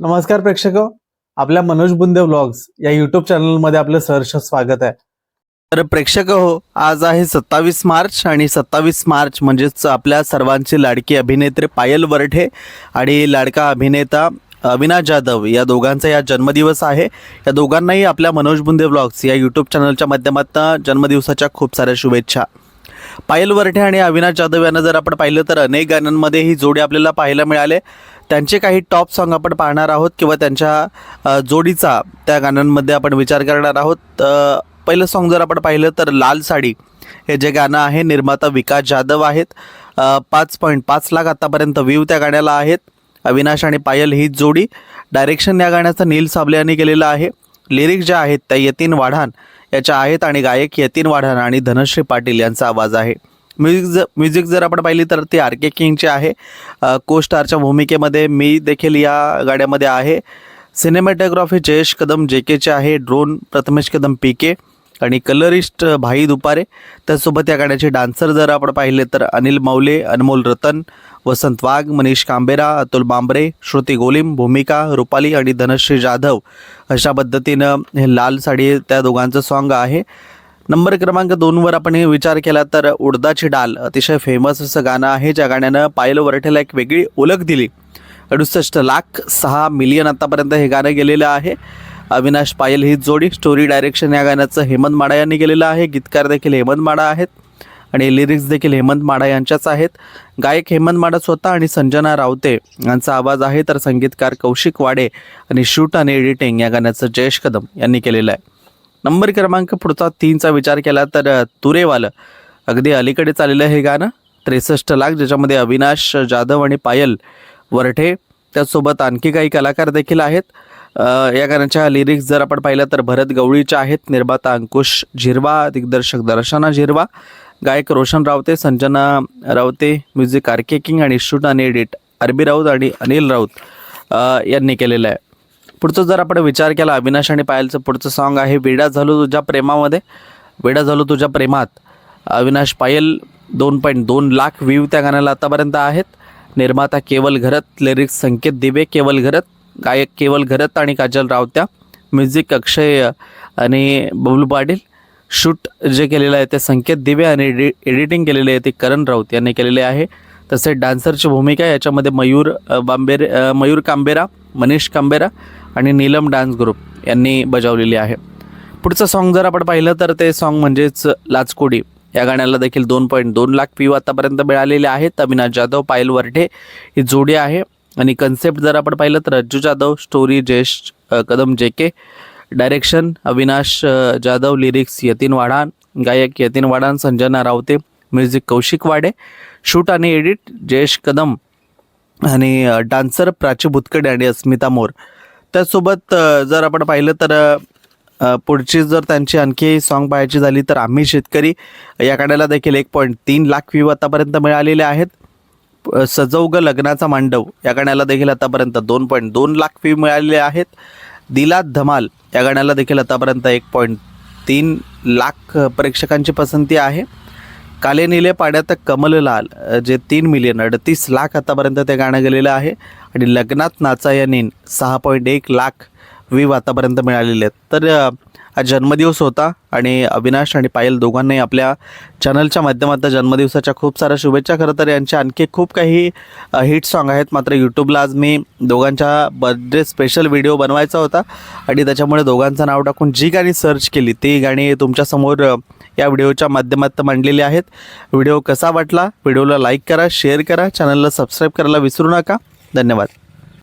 नमस्कार प्रेक्षक. आपल्या मनोज बुंदे व्लॉग्स या युट्यूब चॅनलमध्ये आपलं सहर्ष स्वागत आहे. तर प्रेक्षक हो आज आहे सत्तावीस मार्च आणि सत्तावीस मार्च म्हणजेच आपल्या सर्वांची लाडकी अभिनेत्री पायल वरठे आणि लाडका अभिनेता अविनाश जाधव या दोघांचा या जन्मदिवस आहे. या दोघांनाही आपल्या मनोज बुंदे व्लॉग्स या यूट्यूब चॅनलच्या माध्यमातून जन्मदिवसाच्या खूप साऱ्या शुभेच्छा. पायल वरठे आणि अविनाश जाधव यांना जर आपण पाहिलं तर अनेक गाण्यांमध्ये ही जोडी आपल्याला पाहायला मिळाले. त्यांचे काही टॉप सॉन्ग आपण पाहणार आहोत किंवा त्यांच्या जोडीचा त्या गाण्यांमध्ये आपण विचार करणार आहोत. पहिलं सॉन्ग जर आपण पाहिलं तर लाल साडी हे जे गाणं आहे निर्माता विकास जाधव आहेत. पाच पॉईंट पाच लाख आतापर्यंत व्ह्यू त्या गाण्याला आहेत. अविनाश आणि पायल ही जोडी. डायरेक्शन या गाण्याचं नील साबले यांनी केलेलं आहे. लिरिक्स ज्या आहेत त्या यतीन वाढान. याच्या आहेत आणि गायक यतीन वाढाना आणि धनश्री पाटील यांचा आवाज आहे. म्युझिक जर म्युझिक जर आपण पाहिली तर ती आर के किंगची आहे. को स्टारच्या भूमिकेमध्ये मी देखील या गाड्यामध्ये आहे. सिनेमॅटोग्राफी जयेश कदम जे केचे आहे. Drone Prathamesh Kadam P K आणि कलरिस्ट भाई दुपारे. त्याचसोबत या गाण्याचे डान्सर जर आपण पाहिले तर अनिल मौले अनमोल रतन वसंत वाघ मनीष कांबेरा अतुल बांबरे श्रुती गोलिम भूमिका रुपाली आणि धनश्री जाधव अशा पद्धतीनं हे लाल साडी त्या दोघांचं सॉन्ग आहे. नंबर क्रमांक दोनवर आपण हे विचार केला तर उडदाची डाल अतिशय फेमस असं गाणं आहे ज्या गाण्यानं पायल वरठेला एक वेगळी ओळख दिली. अडुसष्ट लाख सहा मिलियन आतापर्यंत हे गाणं गेलेलं आहे. अविनाश पायल ही जोडी. स्टोरी डायरेक्शन या गाण्याचं हेमंत माडा यांनी केलेलं आहे. गीतकार देखील हेमंत माडा आहेत. आणि लिरिक्स देखील हेमंत माडा यांच्याच आहेत. गायक हेमंत माडा स्वतः आणि संजना रावते यांचा आवाज आहे. तर संगीतकार कौशिक वाडे आणि शूट आणि एडिटिंग या गाण्याचं जयेश कदम यांनी केलेलं आहे. नंबर क्रमांक पुढचा तीनचा विचार केला तर तुरेवालं. अगदी अलीकडे चाललेलं हे गाणं. त्रेसष्ट लाख ज्याच्यामध्ये अविनाश जाधव आणि पायल वरठे त्याचसोबत आणखी काही कलाकार देखील आहेत. या गाण्याच्या लिरिक्स जर आपण पाहिलं तर भरत गवळीच्या आहेत निर्माता अंकुश झिरवा दिग्दर्शक दर्शना झिरवा गायक Roshan Raote Sanjana Raote music RK king आणि शूट आणि एडिट अरबी राऊत आणि अनिल राऊत यांनी केलेलं आहे. पुढचं जर आपण विचार केला अविनाश आणि पायलचं पुढचं सॉन्ग आहे वेडा झालो तुझ्या प्रेमामध्ये वेडा झालो तुझ्या प्रेमात. अविनाश पायल दोन पॉईंट दोन लाख व्ह्यू त्या गाण्याला आतापर्यंत आहेत. निर्माता केवल घरत लिरिक्स संकेत दिवे केवल घरत गायक केवल घरत आणि काजल रावत्या म्युझिक अक्षय आणि बबलू पाटील. शूट जे केलेलं आहे ते संकेत दिवे आणि एडि एडिटिंग केलेले आहे ते करण राऊत यांनी केलेले आहे. तसेच डान्सरची भूमिका याच्यामध्ये मयूर बांबेर मयूर कांबेरा मनीष कांबेरा आणि नीलम डान्स ग्रुप यांनी बजावलेली आहे. पुढचं सॉन्ग जर आपण पाहिलं तर ते सॉन्ग म्हणजेच लाचकोडी. या गाण्याला देखील दोन पॉईंट दोन लाख व्ह्यू आतापर्यंत मिळालेले आहेत. अविनाश जाधव पायल वर्डे ही जोडी आहे. आणि कन्सेप्ट जर आपण पाहिलं तर Rajju Jadhav story Jayesh Kadam J K direction Avinash Jadhav lyrics Yatin Wadhan गायक यतीन वाढान संजना रावते म्युझिक कौशिक वाडे शूट आणि एडिट जयेश कदम आणि डान्सर प्राची भुतकडे आणि अस्मिता मोर. त्याचसोबत जर आपण पाहिलं तर पुढची जर त्यांची आणखी सॉन्ग पाहायची झाली तर आम्ही शेतकरी या गाण्याला देखील एक पॉईंट तीन लाख व्ह्यू आतापर्यंत मिळालेले आहेत. अ, ग लग्नाचा मांडव या गाण्याला देखील आतापर्यंत दोन पॉईंट दोन लाख व्ह्यू मिळालेले आहेत. दिलात धमाल या गाण्याला देखील आतापर्यंत एक पॉईंट तीन लाख प्रेक्षकांची पसंती आहे. काले निले पाड्यात कमललाल जे तीन मिलियन अडतीस लाख आतापर्यंत ते गाणं गेलेलं आहे. आणि लग्नात नाचा या नीन सहा पॉईंट एक लाख व्ह्यू आतापर्यंत मिळालेले आहेत. तर आज जन्मदिवस होता आणि अविनाश आणि पायल दोघांनाही आपल्या चॅनलच्या माध्यमातून जन्मदिवसाच्या खूप साऱ्या शुभेच्छा. खरं तर यांचे आणखी खूप काही हिट सॉन्ग आहेत. मात्र यूट्यूबला आज मी दोघांच्या बर्थडे स्पेशल व्हिडिओ बनवायचा होता आणि त्याच्यामुळे दोघांचं नाव टाकून जी गाणी सर्च केली ती गाणी तुमच्यासमोर या व्हिडिओच्या माध्यमातून मांडलेली आहेत. व्हिडिओ कसा वाटला? व्हिडिओला लाईक करा शेअर करा. चॅनलला सबस्क्राईब करायला विसरू नका. धन्यवाद.